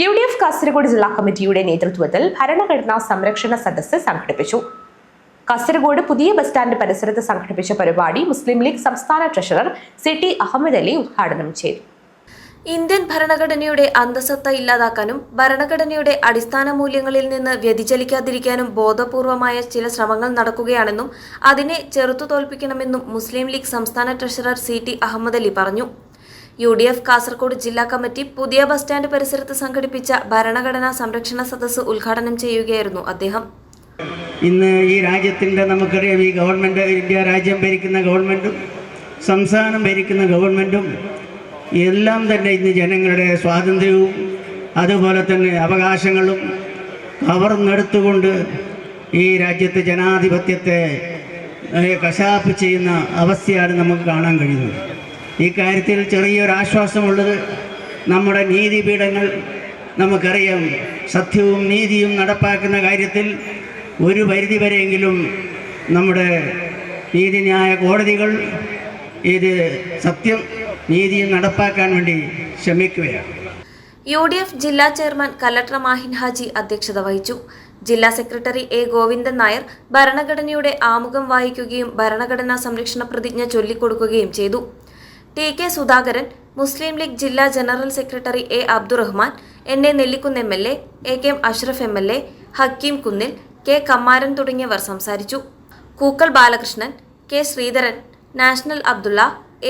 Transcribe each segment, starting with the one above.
U D F Kasaragod ജില്ലാ കമ്മിറ്റിയുടെ നേതൃത്വത്തിൽ ഭരണഘടനാ സംരക്ഷണ സദസ്സ് സംഘടിപ്പിച്ചു. കാസർഗോഡ് പുതിയ ബസ് സ്റ്റാൻഡ് പരിസരത്ത് സംഘടിപ്പിച്ച പരിപാടി മുസ്ലിം ലീഗ് സംസ്ഥാന treasurer C T Ahammed Ali ഉദ്ഘാടനം ചെയ്തു. ഇന്ത്യൻ ഭരണഘടനയുടെ അന്തസത്ത ഇല്ലാതാക്കാനും ഭരണഘടനയുടെ അടിസ്ഥാന മൂല്യങ്ങളിൽ നിന്ന് വ്യതിചലിക്കാതിരിക്കാനും ബോധപൂർവമായ ചില ശ്രമങ്ങൾ നടക്കുകയാണെന്നും അതിനെ ചെറുത്തു തോൽപ്പിക്കണമെന്നും മുസ്ലിം ലീഗ് സംസ്ഥാന treasurer C T Ahammed Ali പറഞ്ഞു. യു ഡി എഫ് കാസർഗോഡ് ജില്ലാ കമ്മിറ്റി പുതിയ ബസ് സ്റ്റാൻഡ് പരിസരത്ത് സംഘടിപ്പിച്ച ഭരണഘടനാ സംരക്ഷണ സദസ്സ് ഉദ്ഘാടനം ചെയ്യുകയായിരുന്നു അദ്ദേഹം. ഇന്ന് ഈ രാജ്യത്തിന്റെ നമുക്കറിയാം ഈ ഗവൺമെന്റ് ഇന്ത്യ രാജ്യം ഭരിക്കുന്ന ഗവൺമെന്റും സംസ്ഥാനം ഭരിക്കുന്ന ഗവൺമെന്റും എല്ലാം തന്നെ ഇന്ന് ജനങ്ങളുടെ സ്വാതന്ത്ര്യവും അതുപോലെ തന്നെ അവകാശങ്ങളും കവർന്നെടുത്തുകൊണ്ട് ഈ രാജ്യത്തെ ജനാധിപത്യത്തെ കശാപ്പ് ചെയ്യുന്ന അവസ്ഥയാണ് നമുക്ക് കാണാൻ കഴിയുന്നത്. ഈ കാര്യത്തിൽ ചെറിയൊരു ആശ്വാസമുള്ളത് നമ്മുടെ നീതിപീഠങ്ങൾ നമുക്കറിയാം. സത്യവും നീതിയും നടപ്പാക്കുന്ന കാര്യത്തിൽ ഒരു പരിധി വരെയെങ്കിലും നമ്മുടെ നീതിന്യായ കോടതികൾ ഇത് സത്യം നീതിയും നടപ്പാക്കാൻ വേണ്ടി ശ്രമിക്കുകയാണ്. യു ഡി എഫ് ജില്ലാ ചെയർമാൻ കലക്ടർ മാഹിൻ ഹാജി അധ്യക്ഷത വഹിച്ചു. ജില്ലാ സെക്രട്ടറി എ ഗോവിന്ദൻ നായർ ഭരണഘടനയുടെ ആമുഖം വായിക്കുകയും ഭരണഘടനാ സംരക്ഷണ പ്രതിജ്ഞ ചൊല്ലിക്കൊടുക്കുകയും ചെയ്തു. ടി കെ സുധാകരൻ മുസ്ലിം ലീഗ് ജില്ലാ general secretary A Abdurahman N A Nellikkunnu M L A A K M Ashraf M L A Hakeem Kunnil K Kammaran തുടങ്ങിയവർ സംസാരിച്ചു. Kookkal Balakrishnan K Sreedharan national Abdulla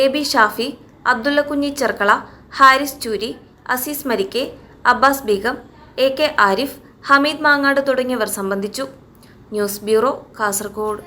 A B Shafi Abdulla Kunhi Cherkala Haris Choori Azeez Marikke Abbas Begum A K Arif Hameed Mangad തുടങ്ങിയവർ സംബന്ധിച്ചു. News bureau Kasaragod.